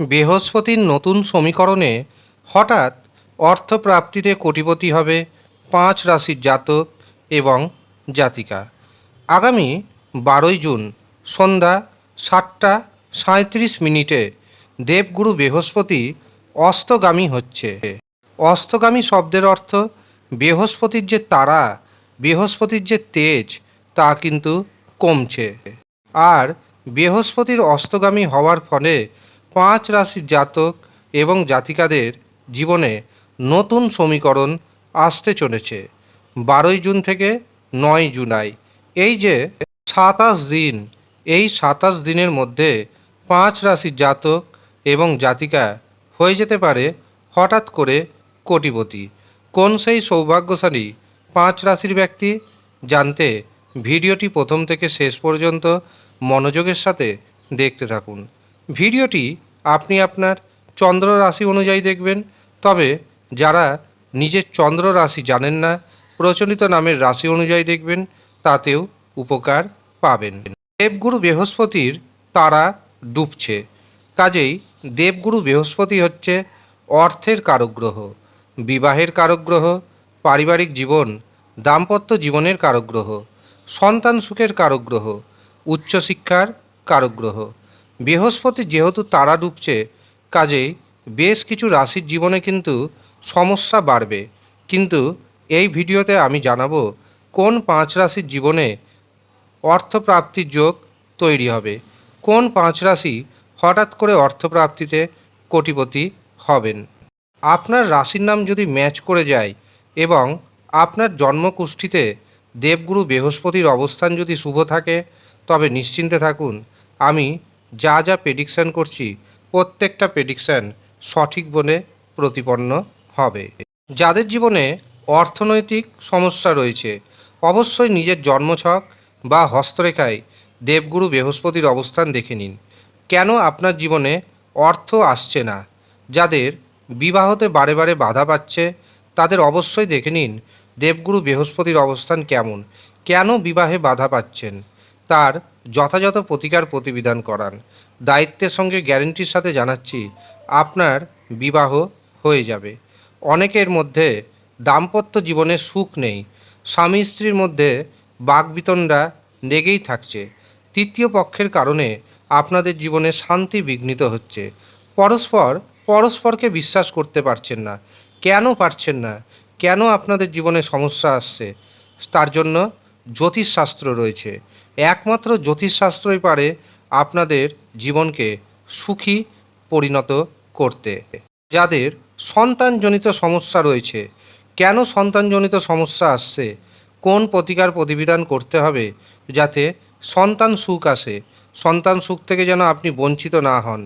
বৃহস্পতির নতুন সমীকরণে হঠাৎ অর্থপ্রাপ্তিতে কোটিপতি হবে পাঁচ রাশির জাতক এবং জাতিকা। আগামী বারোই জুন সন্ধ্যা সাতটা সাঁত্রিশ মিনিটে দেবগুরু বৃহস্পতি অস্তগামী হচ্ছে। অস্তগামী শব্দের অর্থ বৃহস্পতির যে তারা, বৃহস্পতির যে তেজ, তা কিন্তু কমছে। আর বৃহস্পতির অস্তগামী হওয়ার ফলে পাঁচ রাশির জাতক এবং জাতিকাদের জীবনে নতুন সমীকরণ আসতে চলেছে। বারোই জুন থেকে নয় জুলাই। এই যে সাতাশ দিন, এই সাতাশ দিনের মধ্যে পাঁচ রাশির জাতক এবং জাতিকা হয়ে যেতে পারে হঠাৎ করে কোটিপতি। কোন সেই সৌভাগ্যশালী পাঁচ রাশির ব্যক্তি? জানতে ভিডিওটি প্রথম থেকে শেষ পর্যন্ত মনোযোগের সাথে দেখতে থাকুন। ভিডিওটি আপনি আপনার চন্দ্র রাশি অনুযায়ী দেখবেন। তবে যারা নিজের চন্দ্র রাশি জানেন না, প্রচলিত নামের রাশি অনুযায়ী দেখবেন, তাতেও উপকার পাবেন। দেবগুরু বৃহস্পতির তারা ডুবছে। কাজেই দেবগুরু বৃহস্পতি হচ্ছে অর্থের কারক গ্রহ, বিবাহের কারক গ্রহ, পারিবারিক জীবন, দাম্পত্য জীবনের কারক গ্রহ, সন্তান সুখের কারক গ্রহ, উচ্চশিক্ষার কারক গ্রহ। বৃহস্পতি যেহেতু তারা ডুবছে, কাজেই বেশ কিছু রাশির জীবনে কিন্তু সমস্যা বাড়বে। কিন্তু এই ভিডিওতে আমি জানাব কোন পাঁচ রাশির জীবনে অর্থপ্রাপ্তির যোগ তৈরি হবে। কোন পাঁচ রাশি হঠাৎ করে অর্থপ্রাপ্তিতে কোটিপতি হবেন? আপনার রাশির নাম যদি ম্যাচ করে যায় এবং আপনার জন্মকুষ্ঠিতে দেবগুরু বৃহস্পতির অবস্থান যদি শুভ থাকে, তবে নিশ্চিন্তে থাকুন। আমি যা যা প্রেডিকশান করছি, প্রত্যেকটা প্রেডিকশান সঠিক বলে প্রতিপন্ন হবে। যাদের জীবনে অর্থনৈতিক সমস্যা রয়েছে, অবশ্যই নিজের জন্মছক বা হস্তরেখায় দেবগুরু বৃহস্পতির অবস্থান দেখে নিন। কেন আপনার জীবনে অর্থ আসছে না? যাদের বিবাহতে বারে বারে বাধা পাচ্ছে, তাদের অবশ্যই দেখে নিন দেবগুরু বৃহস্পতির অবস্থান কেমন। কেন বিবাহে বাধা পাচ্ছেন? তার যথাযথ প্রতিকার প্রতিবিধান করান। দায়িত্বের সঙ্গে গ্যারেন্টির সাথে জানাচ্ছি, আপনার বিবাহ হয়ে যাবে। অনেকের মধ্যে দাম্পত্য জীবনে সুখ নেই। স্বামী স্ত্রীর মধ্যে বাকবিতণ্ডা লেগেই থাকছে। তৃতীয় পক্ষের কারণে আপনাদের জীবনে শান্তি বিঘ্নিত হচ্ছে। পরস্পর, পরস্পরকে বিশ্বাস করতে পারছেন না। কেন পারছেন না? কেন আপনাদের জীবনে সমস্যা আসছে? তার জন্য জ্যোতিষশাস্ত্র রয়েছে। একমাত্র জ্যোতিষশাস্ত্রই পারে আপনাদের জীবনকে সুখী পরিণত করতে। যাদের সন্তানজনিত সমস্যা রয়েছে, কেন সন্তানজনিত সমস্যা আসছে, কোন প্রতিকার প্রতিবিধান করতে হবে যাতে সন্তান সুখ আসে, সন্তান সুখ থেকে যেন আপনি বঞ্চিত না হন,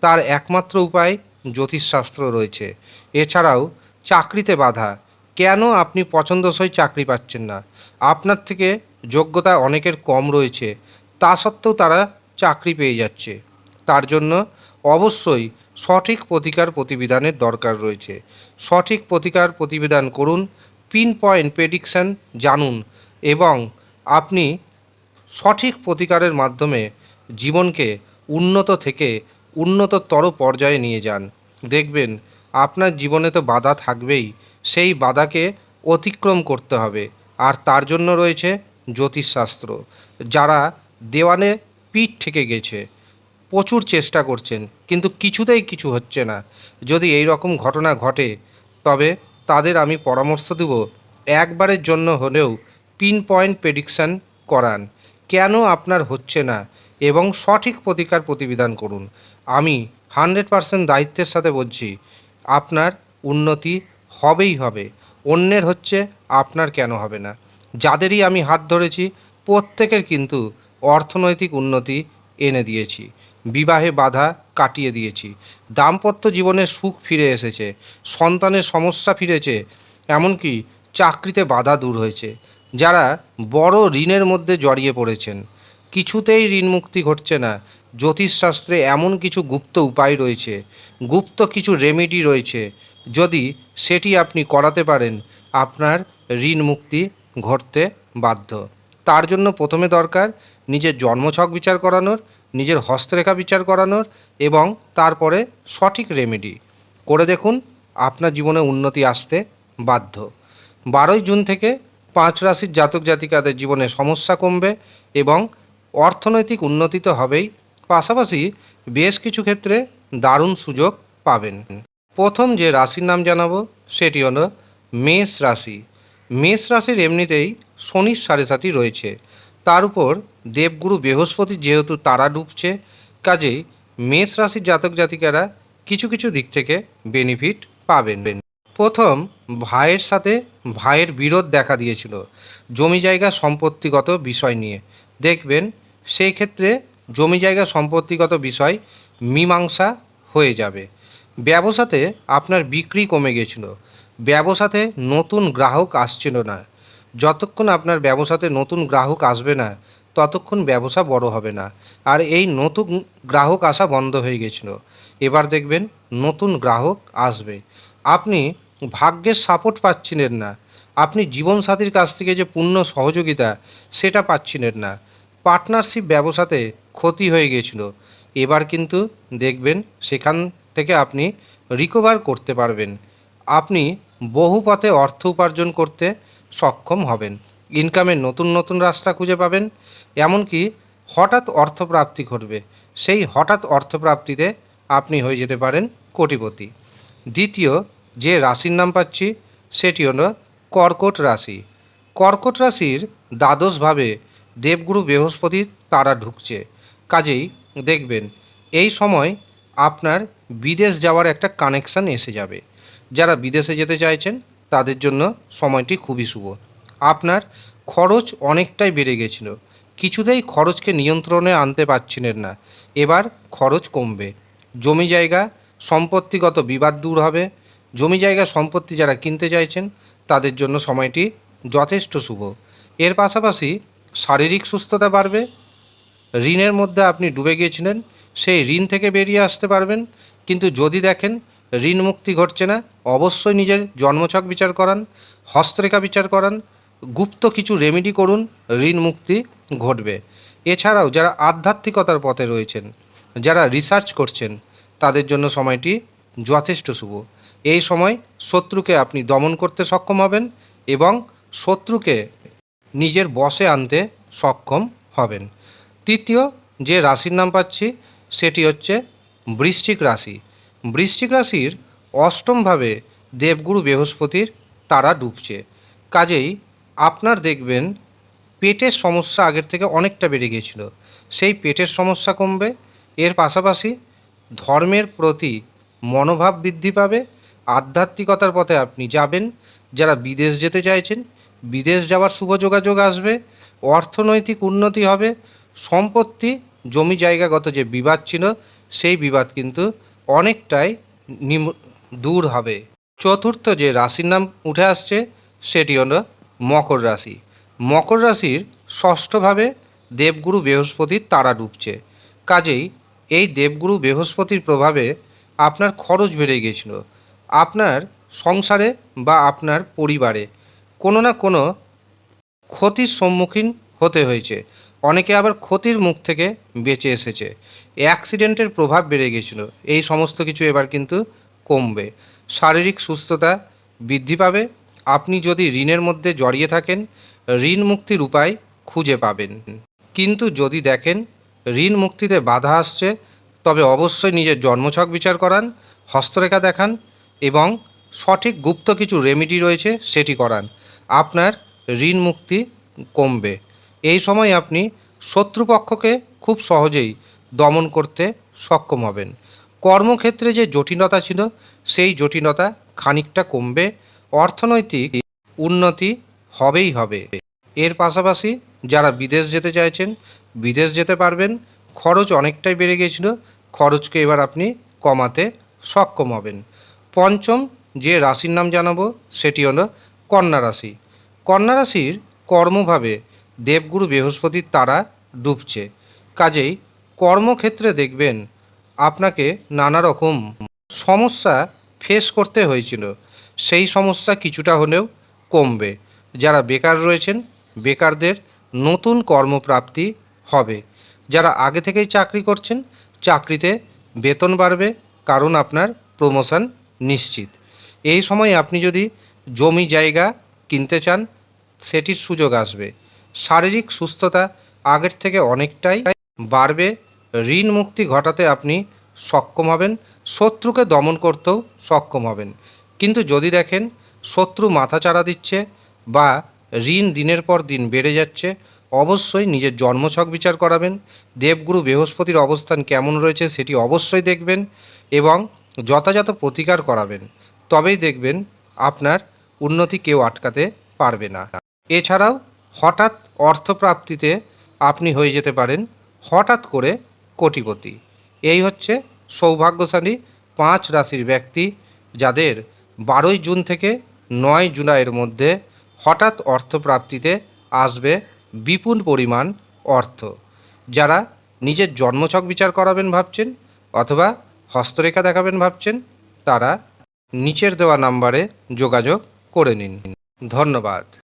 তার একমাত্র উপায় জ্যোতিষশাস্ত্র রয়েছে। এছাড়াও চাকরিতে বাধা, কেন আপনি পছন্দসই চাকরি পাচ্ছেন না? আপনার থেকে যোগ্যতা অনেকের কম রয়েছে, তা সত্ত্বেও তারা চাকরি পেয়ে যাচ্ছে। তার জন্য অবশ্যই সঠিক প্রতিকার প্রতিবিধানের দরকার রয়েছে। সঠিক প্রতিকার প্রতিবিধান করুন পিন পয়েন্ট প্রেডিকশান জানুন এবং আপনি সঠিক প্রতিকারের মাধ্যমে জীবনকে উন্নত থেকে উন্নততর পর্যায়ে নিয়ে যান। দেখবেন আপনার জীবনে তো বাধা থাকবেই, সেই বাধাকে অতিক্রম করতে হবে। আর তার জন্য রয়েছে জ্যোতিষশাস্ত্র, যারা দেওয়ালে পিঠ থেকে গেছে, প্রচুর চেষ্টা করছেন, কিন্তু কিছুতেই কিছু হচ্ছে না। যদি এই রকম ঘটনা ঘটে, তবে তাদের আমি পরামর্শ দেব একবারের জন্য হলেও পিন পয়েন্ট প্রেডিকশান করান। কেন আপনার হচ্ছে না? এবং সঠিক প্রতিকার প্রতিবিধান করুন। আমি হান্ড্রেড পারসেন্ট দায়িত্বের সাথে বলছি, আপনার উন্নতি হবেই হবে। অন্যের হচ্ছে আপনার কেন হবে না? যাদেরই আমি হাত ধরেছি, প্রত্যেকের কিন্তু অর্থনৈতিক উন্নতি এনে দিয়েছি। বিবাহে বাধা কাটিয়ে দিয়েছি। দাম্পত্য জীবনে সুখ ফিরে এসেছে। সন্তানের সমস্যা ফিরেছে। এমনকি চাকরিতে বাধা দূর হয়েছে। যারা বড় ঋণের মধ্যে জড়িয়ে পড়েছেন। কিছুতেই ঋণ মুক্তি ঘটছে না। জ্যোতিষশাস্ত্রে এমন কিছু গুপ্ত উপায় রয়েছে। গুপ্ত কিছু রেমেডি রয়েছে। যদি সেটি আপনি করাতে পারেন, আপনার ঋণ মুক্তি ঘটতে বাধ্য। তার জন্য প্রথমে দরকার নিজের জন্মছক বিচার করানোর, নিজের হস্তরেখা বিচার করানোর এবং তারপরে সঠিক রেমেডি করে দেখুন আপনার জীবনে উন্নতি আসতে বাধ্য। বারোই জুন থেকে পাঁচ রাশির জাতক জাতিকাদের জীবনে সমস্যা কমবে এবং অর্থনৈতিক উন্নতি তো হবেই। পাশাপাশি বেশ কিছু ক্ষেত্রে দারুণ সুযোগ পাবেন। প্রথম যে রাশির নাম জানাব সেটি হলো মেষ রাশি। মেষ রাশির এমনিতেই শনির সাড়ে সাথী রয়েছে। তার উপর দেবগুরু বৃহস্পতি যেহেতু তারা ডুবছে, কাজেই মেষ রাশির জাতক জাতিকারা কিছু কিছু দিক থেকে বেনিফিট পাবেন। প্রথম, ভাইয়ের সাথে ভাইয়ের বিরোধ দেখা দিয়েছিল। জমি জায়গা সম্পত্তিগত বিষয় নিয়ে। দেখবেন সেই ক্ষেত্রে জমি জায়গা সম্পত্তিগত বিষয় মীমাংসা হয়ে যাবে। ব্যবসাতে আপনার বিক্রি কমে গেছিল। ব্যবসাতে নতুন গ্রাহক আসছিল না। যতক্ষণ আপনার ব্যবসাতে নতুন গ্রাহক আসবে না, ততক্ষণ ব্যবসা বড় হবে না। আর এই নতুন গ্রাহক আসা বন্ধ হয়ে গেছিল। এবার দেখবেন নতুন গ্রাহক আসবে। আপনি ভাগ্যের সাপোর্ট পাচ্ছিলেন না। আপনি জীবনসাথীর কাছ থেকে যে পূর্ণ সহযোগিতা, সেটা পাচ্ছিলেন না। পার্টনারশিপ ব্যবসাতে ক্ষতি হয়ে গিয়েছিল এবার কিন্তু দেখবেন সেখান থেকে আপনি রিকভার করতে পারবেন। আপনি বহু পথে অর্থ উপার্জন করতে সক্ষম হবেন। ইনকামের নতুন নতুন রাস্তা খুঁজে পাবেন। এমনকি হঠাৎ অর্থপ্রাপ্তি ঘটবে। সেই হঠাৎ অর্থপ্রাপ্তিতে আপনি হয়ে যেতে পারেন কোটিপতি। দ্বিতীয়, যে রাশির নাম পাচ্ছি, সেটি হলো কর্কট রাশি। কর্কট রাশির দ্বাদশভাবে দেবগুরু বৃহস্পতির তারা ঢুকছে। কাজেই দেখবেন, এই সময় আপনার বিদেশ যাওয়ার একটা কানেকশান এসে যাবে। যারা বিদেশে যেতে চাইছেন, তাদের জন্য সময়টি খুবই শুভ। আপনার খরচ অনেকটাই বেড়ে গেছিল। কিছুতেই খরচকে নিয়ন্ত্রণে আনতে পারছিলেন না। এবার খরচ কমবে। জমি জায়গা সম্পত্তিগত বিবাদ দূর হবে। জমি জায়গা সম্পত্তি যারা কিনতে চাইছেন, তাদের জন্য সময়টি যথেষ্ট শুভ। এর পাশাপাশি শারীরিক সুস্থতা বাড়বে। ঋণের মধ্যে আপনি ডুবে গিয়েছিলেন সেই ঋণ থেকে বেরিয়ে আসতে পারবেন। কিন্তু যদি দেখেন ঋণ মুক্তি ঘটছে না। অবশ্যই নিজের জন্মছক বিচার করান, হস্তরেখা বিচার করান, গুপ্ত কিছু রেমেডি করুন ঋণ মুক্তি ঘটবে। এছাড়াও যারা আধ্যাত্মিকতার পথে রয়েছেন, যারা রিসার্চ করছেন, তাদের জন্য সময়টি যথেষ্ট শুভ। এই সময় শত্রুকে আপনি দমন করতে সক্ষম হবেন এবং শত্রুকে নিজের বশে আনতে সক্ষম হবেন। তৃতীয় যে রাশির নাম পাচ্ছি, সেটি হচ্ছে বৃশ্চিক রাশি। বৃশ্চিক রাশির অষ্টমভাবে দেবগুরু বৃহস্পতির তারা ডুবছে। কাজেই আপনার দেখবেন পেটের সমস্যা আগের থেকে অনেকটা বেড়ে গিয়েছিল। সেই পেটের সমস্যা কমবে, এর পাশাপাশি ধর্মের প্রতি মনোভাব বৃদ্ধি পাবে, আধ্যাত্মিকতার পথে আপনি যাবেন, যারা বিদেশ যেতে চাইছেন, বিদেশ যাওয়ার শুভ যোগাযোগ আসবে, অর্থনৈতিক উন্নতি হবে, সম্পত্তি, জমি জায়গাগত যে বিবাদ ছিল, সেই বিবাদ কিন্তু অনেকটাই দূর হবে। চতুর্থ যে রাশির নাম উঠে আসছে, সেটি হলো মকর রাশি। মকর রাশির ষষ্ঠভাবে দেবগুরু বৃহস্পতির তারা ডুবছে। কাজেই এই দেবগুরু বৃহস্পতির প্রভাবে আপনার খরচ বেড়ে গিয়েছিল। আপনার সংসারে বা আপনার পরিবারে কোনো না কোনো ক্ষতির সম্মুখীন হতে হয়েছে। অনেকে আবার ক্ষতির মুখ থেকে বেঁচে এসেছে। অ্যাক্সিডেন্টের প্রভাব বেড়ে গেছিল এই সমস্ত কিছু এবার কিন্তু কমবে। শারীরিক সুস্থতা বৃদ্ধি পাবে। আপনি যদি ঋণের মধ্যে জড়িয়ে থাকেন, ঋণ মুক্তির উপায় খুঁজে পাবেন। কিন্তু যদি দেখেন, ঋণ মুক্তিতে বাধা আসছে, তবে অবশ্যই নিজের জন্মছক বিচার করান, হস্তরেখা দেখান এবং সঠিক গুপ্ত কিছু রেমিডি রয়েছে, সেটি করান। আপনার ঋণ মুক্তি কমবে। এই সময় আপনি শত্রুপক্ষকে খুব সহজেই দমন করতে সক্ষম হবেন। কর্মক্ষেত্রে যে জটিলতা ছিল, সেই জটিলতা খানিকটা কমবে। অর্থনৈতিক উন্নতি হবেই হবে। এর পাশাপাশি যারা বিদেশ যেতে চাইছেন, বিদেশ যেতে পারবেন, খরচ অনেকটাই বেড়ে গিয়েছিল, খরচকে এবার আপনি কমাতে সক্ষম হবেন। পঞ্চম যে রাশির নাম জানাব, সেটি হলো কন্যা রাশি। কন্যা রাশির কর্মভাবে দেবগুরু বৃহস্পতির তারা ডুবছে। কাজেই কর্মক্ষেত্রে দেখবেন আপনাকে নানা রকম সমস্যা ফেস করতে হয়েছিল। সেই সমস্যা কিছুটা হলেও কমবে। যারা বেকার রয়েছেন, বেকারদের নতুন কর্মপ্রাপ্তি হবে। যারা আগে থেকেই চাকরি করছেন, চাকরিতে বেতন বাড়বে, কারণ আপনার প্রমোশন নিশ্চিত। এই সময় আপনি যদি জমি জায়গা কিনতে চান, সেটির সুযোগ আসবে। শারীরিক সুস্থতা আগের থেকে অনেকটাই বাড়বে। ঋণ মুক্তি ঘটাতে আপনি সক্ষম হবেন, শত্রুকে দমন করতেও সক্ষম হবেন। কিন্তু যদি দেখেন শত্রু মাথাচাড়া দিচ্ছে বা ঋণ দিনের পর দিন বেড়ে যাচ্ছে, অবশ্যই নিজের জন্মছক বিচার করাবেন। দেবগুরু বৃহস্পতির অবস্থান কেমন রয়েছে সেটি অবশ্যই দেখবেন এবং যথাযথ প্রতিকার করাবেন। তবেই দেখবেন আপনার উন্নতি কেউ আটকাতে পারবে না। এছাড়াও হঠাৎ অর্থপ্রাপ্তিতে আপনি হয়ে যেতে পারেন হঠাৎ করে কোটিপতি। এই হচ্ছে সৌভাগ্যশালী পাঁচ রাশির ব্যক্তি যাদের বারোই জুন থেকে নয় জুলাইয়ের মধ্যে হঠাৎ অর্থপ্রাপ্তিতে আসবে বিপুল পরিমাণ অর্থ। যারা নিজের জন্মছক বিচার করাবেন ভাবছেন অথবা হস্তরেখা দেখাবেন ভাবছেন, তারা নিচের দেওয়া নাম্বারে যোগাযোগ করে নিন। ধন্যবাদ।